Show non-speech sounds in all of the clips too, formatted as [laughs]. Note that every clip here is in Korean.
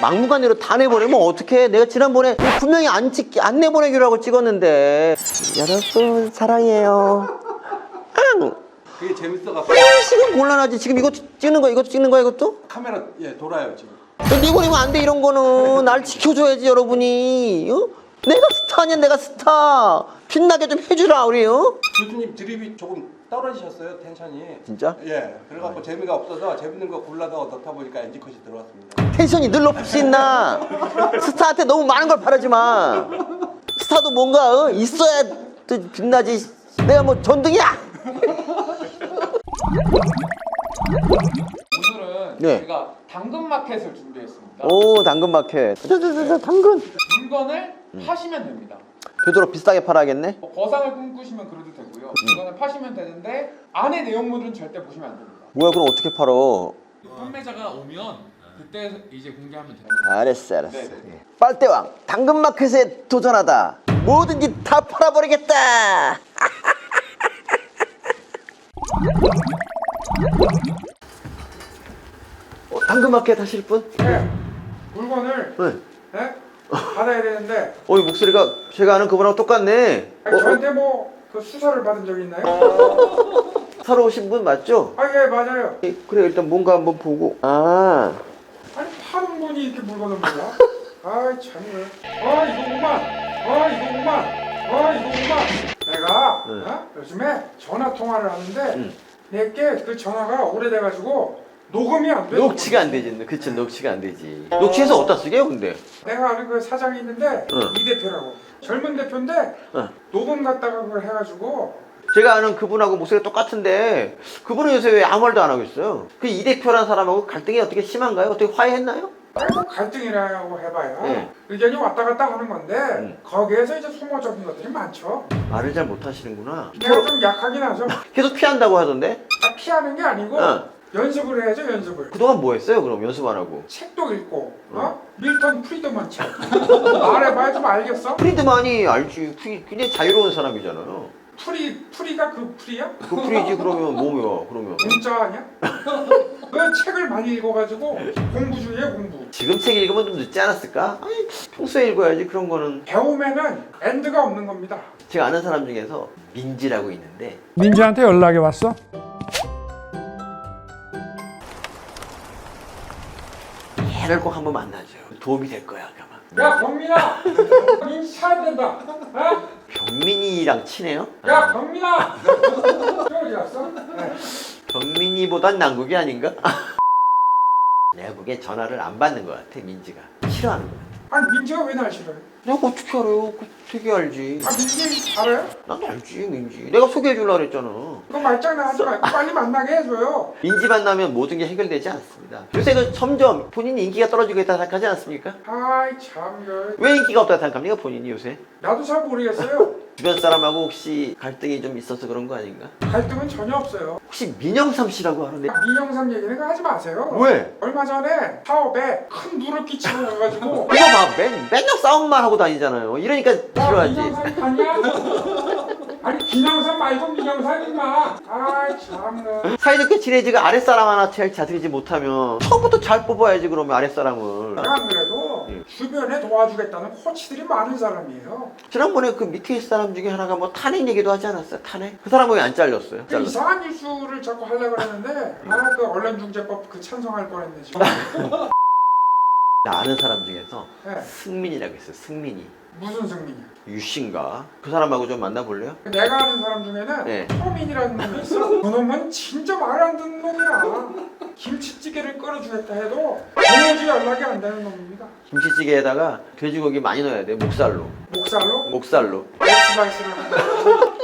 막무가내로 다 내보내면 어떡해 내가 지난번에 분명히 안 찍, 안 내보내기라고 찍었는데 여러분 사랑해요 앙! 그게 재밌어갖고 지금 곤란하지 지금 이거 찍는 거야 이것도 찍는 거야 이것도? 카메라 예 돌아요 지금. 내보내면 안 돼 이런 거는 날 지켜줘야지 여러분이 어? 내가 스타 아니야 내가 스타 빛나게 좀 해주라 우리 어? 교수님 드립이 조금 떨어지셨어요 텐션이. 진짜? 예. 그래갖고 재미가 없어서 재밌는 거 골라서 넣다 보니까 NG 컷이 들어왔습니다. 텐션이 늘 있나 스타한테 너무 많은 걸 바라지 마 스타도 뭔가 어? 있어야 또 빛나지 내가 뭐 전등이야 오늘은 네. 제가 당근 마켓을 준비했습니다. 오 당근마켓 저저저 당근 물건을 음. 파시면 됩니다. 되도록 비싸게 팔아야겠네 뭐 거상을 꿈꾸시면 그래도 되고요. 물건을 파시면 되는데 안에 내용물은 절대 보시면 안 됩니다. 뭐야 그럼 어떻게 팔어 판매자가 오면 그때 이제 공개하면 돼요. 알았어 알았어 네네. 예. 빨대왕 당근마켓에 도전하다 뭐든지 다 팔아버리겠다 [laughs] 어, 당근마켓 하실 분? 네. 물건을 네. 네? 받아야 되는데 어, 이 목소리가 제가 아는 그분하고 똑같네 아니, 어, 어, 저한테 뭐 그 수사를 받은 적 있나요? 사러 오신 분 맞죠? 아 예 맞아요. 예, 그래 일단 뭔가 한번 보고 아 아니 파는 분이 이렇게 물건을 몰라? 아이 참을. 아 이거구만. 아 이거구만. 아 이거구만. 내가 네. 어? 요즘에 전화 통화를 하는데 음. 내게 그 전화가 오래돼가지고 녹음이 안 돼. 녹취가 안 되지 그치 녹취가 안 되지 녹취해서 어디다 쓰게요 근데 내가 아는 그 사장이 있는데 응. 이 대표라고 젊은 대표인데 응. 녹음 갖다가 그걸 해가지고 제가 아는 그분하고 목소리가 똑같은데 그분은 요새 왜 아무 말도 안 하고 있어요? 그 이 대표라는 사람하고 갈등이 어떻게 심한가요? 어떻게 화해했나요? 아니 뭐 갈등이라고 해봐야 네. 의견이 왔다 갔다 하는 건데 음. 거기에서 이제 소모적인 것들이 많죠. 말을 잘 못하시는구나 내가 좀 약하긴 하죠. 계속 피한다고 하던데? 아, 피하는 게 아니고 어. 연습을 해야죠 연습을. 그동안 뭐 했어요 그럼 연습 안 하고 책도 읽고 어? 밀턴 프리드먼 책 말해봐야 좀 알겠어? 프리드만이 알지 프리, 굉장히 자유로운 사람이잖아요 프리 프리가 그 프리야? 그 프리지 그러면 뭐야 그러면 문자 아니야? [laughs] 그 책을 많이 읽어가지고 공부 중이에요 공부. 지금 책 읽으면 좀 늦지 않았을까? 아니 평소에 읽어야지 그런 거는 배움에는 엔드가 없는 겁니다. 제가 아는 사람 중에서 민지라고 있는데 민지한테 연락이 왔어? 걔를 꼭 한번 만나죠 도움이 될 거야 아마 야 병민아 민지 차야 된다. 어? 병민이랑 친해요? 야 병민아 저 어디 갔어? 네. 병민이보단 난국이 아닌가? [laughs] 내가 보기엔 전화를 안 받는 것 같아 민지가 싫어하는 것 같아 아니 민지가 왜 날 싫어해? 내가 어떻게 알아요? 그 되게 알지 아 민지 알아요? 난 알지 민지 내가 소개해 주려고 그랬잖아 그거 말장난 하지 말고 빨리 만나게 해줘요. 민지 만나면 모든 게 해결되지 않습니다 요새 그 점점 본인이 인기가 떨어지고 있다 생각하지 않습니까? 아이 참 이거 왜 인기가 없다 생각합니까 본인이 요새? 나도 잘 모르겠어요. 주변 사람하고 혹시 갈등이 좀 있어서 그런 거 아닌가? 갈등은 전혀 없어요. 혹시 민영삼 씨라고 하는데 민영삼 얘기는 그거 하지 마세요. 왜? 얼마 전에 사업에 큰 누를 끼치고 가가지고 [laughs] 이거 봐 맨, 맨날 싸움만 하고 다니잖아요 이러니까 야 싫어하지 민영삼 봤냐? [laughs] 아니 김영삼 말고 민영삼 임마. 아이 참나. 사이좋게 지내지가 아랫사람 하나 잘 다스리지 못하면 처음부터 잘 뽑아야지 그러면 아랫사람을 안 그래도 예. 주변에 도와주겠다는 코치들이 많은 사람이에요. 지난번에 그 밑에 사람 중에 하나가 뭐 탄핵 얘기도 하지 않았어요 탄핵? 그 사람은 왜안 잘렸어요? 그 잘랐어 이상한 뉴스를 자꾸 하려고 했는데 [laughs] 아 그 언론중재법 그 찬성할 뻔했네 지금. 나 아는 사람 중에서 네. 승민이라고 있어요 승민이 무슨 승민이야? 유신가 그 사람하고 좀 만나볼래요? 내가 아는 사람 중에는 네. 호민이라는 놈이 있어. 그 놈은 진짜 말 안 듣는 놈이야. 김치찌개를 끓여주겠다 해도 도무지 연락이 안 되는 놈입니다. 김치찌개에다가 돼지고기 많이 넣어야 돼 목살로 목살로? 목살로 엑스라이스를 하는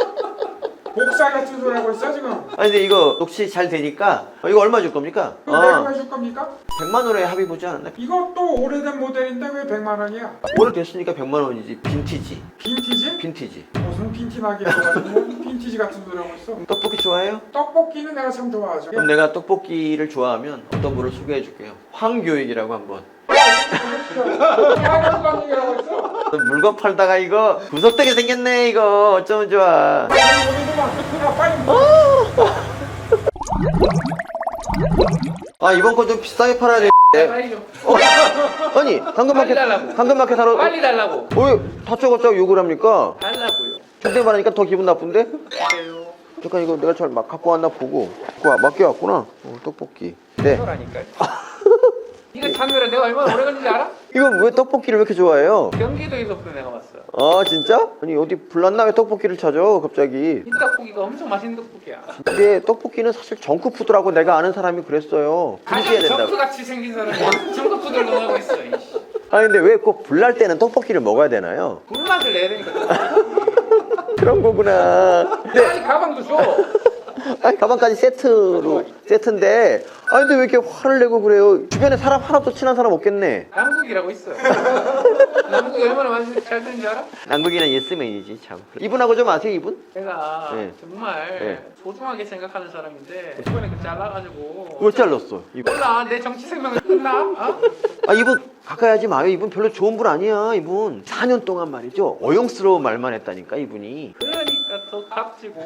목살 같은 소리 하고 있어 지금. 아니 근데 이거 녹취 잘 되니까 어, 이거 얼마 줄 겁니까? 그럼 내가 어, 해줄 겁니까? 100만 원에 합의 보지 않았나? 이것도 오래된 모델인데 왜 100만 원이야? 오늘 됐으니까 100만 원이지 빈티지 빈티지? 빈티지 무슨 빈티나게 해가지고 빈티지 같은 소리 하고 있어. 떡볶이 좋아해요? 떡볶이는 내가 참 좋아하죠. 그럼 내가 떡볶이를 좋아하면 어떤 분을 소개해 줄게요 황교익이라고 한번 하고 있어. 물건 팔다가 이거 구석되게 생겼네 이거 어쩌면 좋아 야 빨리 아 이번 거 좀 비싸게 팔아야 돼 네. 빨리 좀. 어? 아니 당근마켓 빨리 달라고. 당근마켓 하러 빨리 달라고. 왜 다짜고짜 욕을 합니까? 달라고 요. 존댓 말하니까 더 기분 나쁜데? 주세요. 잠깐 이거 내가 잘 막 갖고 왔나 보고 갖고 와, 맡겨왔구나 어, 떡볶이 네. 이거 찾느라 [laughs] 내가 얼마나 오래 걸린지 알아? 이거 왜 떡볶이를 왜 이렇게 좋아해요? 경기도에서부터 내가 왔어. 아 진짜? 아니 어디 불났나 왜 떡볶이를 찾아 갑자기 이 떡볶이가 엄청 맛있는 떡볶이야. 근데 떡볶이는 사실 정크푸드라고 내가 아는 사람이 그랬어요 가장 그렇게 해야 된다고 정크같이 생긴 사람이 정크푸드를 논하고 있어. 이씨. 아니 근데 왜 꼭 불날 때는 떡볶이를 먹어야 되나요? 불맛을 내야 되니까. [laughs] 그런 거구나 네. 빨리 가방도 줘. 아니 가방까지 세트로 세트인데 아니 근데 왜 이렇게 화를 내고 그래요? 주변에 사람 하나도 친한 사람 없겠네 남국이라고 있어요. [laughs] 남국이 얼마나 맛이 잘 되는지 알아? 남극이나 예스맨이지 참 이분하고 좀 아세요 이분? 내가 네. 정말 네. 소중하게 생각하는 사람인데 이번에 그 잘라가지고 왜 잘랐어 이분? 몰라 내 정치 생명을 끝나? 어? 아 이분 가까이 하지 마요 이분 별로 좋은 분 아니야 이분 4년 동안 말이죠 어영스러운 말만 했다니까 이분이 그러니까 더 값지고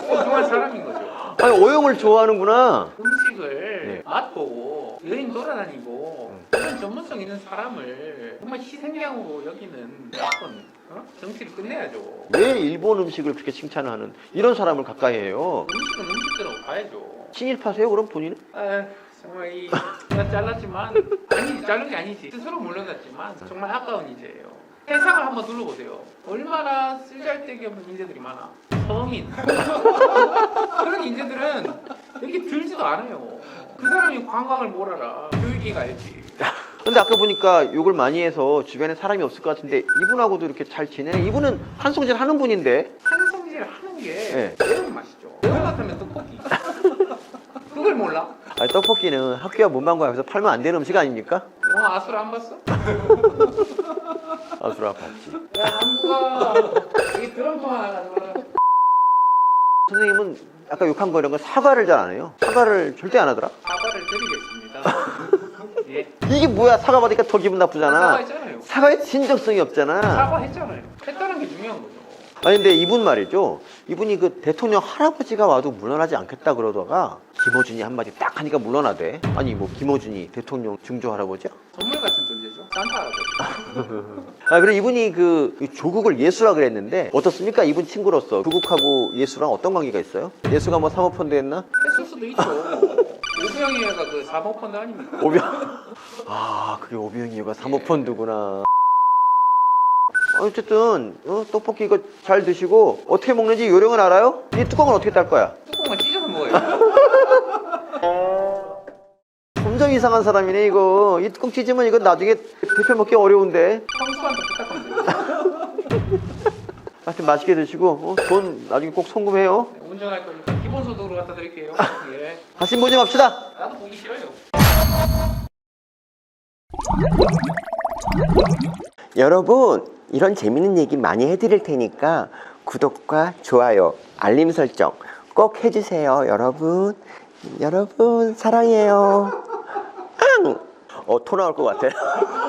소중한 사람인 거죠. 아니 어영을 좋아하는구나 음식을 네. 맛보고 여행 돌아다니고 그런 전문성 있는 사람을 정말 희생양으로 여기는 어떤 어? 정치를 끝내야죠. 왜 일본 음식을 그렇게 칭찬을 하는 이런 사람을 가까이 해요 음식은 음식대로 봐야죠. 친일파세요 그럼 본인은? 아 정말 이 내가 잘랐지만 아니 자른 게 아니지 스스로 물러났지만 정말 아까운 인재예요. 세상을 한번 둘러보세요. 얼마나 쓸잘데기 없는 인재들이 많아. 서민 [laughs] 그런 인재들은 여기 들지도 않아요. 그 사람이 관광을 뭘 알아? 교육이 가야지. 근데 아까 보니까 욕을 많이 해서 주변에 사람이 없을 것 같은데 이분하고도 이렇게 잘 지내? 이분은 한송질 하는 분인데 한성질 하는 게 네. 매운 맛이죠. 매운 맛하면 떡볶이. [laughs] 그걸 몰라? 아니 떡볶이는 학교와 문방구에서 팔면 안 되는 음식 아닙니까? 영화 아수라 안 봤어? [laughs] 아수라 봤지 야 한국아 여기 드럼 통 하나 가져와라. 선생님은 아까 욕한 거 이런 거 사과를 잘 안 해요 사과를 절대 안 하더라 사과를 드리겠습니다. [laughs] 예. 이게 뭐야 사과 받으니까 더 기분 나쁘잖아 사과했잖아요. 사과에 진정성이 없잖아 사과했잖아요. 했다는 게 중요한 거죠. 아니 근데 이분 말이죠 이분이 그 대통령 할아버지가 와도 물러나지 않겠다 그러다가 김어준이 한마디 딱 하니까 물러나대 아니 뭐 김어준이 대통령 증조 할아버지야? 선물 같은. 산타 할아버지. 아 그래 이분이 그 조국을 예수라 그랬는데 어떻습니까 이분 친구로서 조국하고 예수랑 어떤 관계가 있어요? 예수가 뭐 사모펀드 했나? 했을 수도 있죠. [laughs] 오병이가 그 사모펀드 아닙니까? 오병 아 그게 오병이가 사모펀드구나 아, 어쨌든 어, 떡볶이 이거 잘 드시고 어떻게 먹는지 요령은 알아요? 이 뚜껑은 어떻게 딸 거야? 뚜껑만 찢어서 먹어요. 점점 이상한 사람이네 이거 이 뚜껑 찢으면 이거 나중에 대표 먹기 어려운데 부탁하면 [laughs] 돼요. 하여튼 맛있게 드시고 어, 돈 나중에 꼭 송금해요 운전할 거니까 기본소득으로 갖다 드릴게요. [laughs] 예. 다시 보지 맙시다 나도 보기 싫어요. 여러분 이런 재밌는 얘기 많이 해드릴 테니까 구독과 좋아요 알림 설정 꼭 해주세요 여러분 여러분 사랑해요 앙! 어, 토 나올 것 같아 [laughs]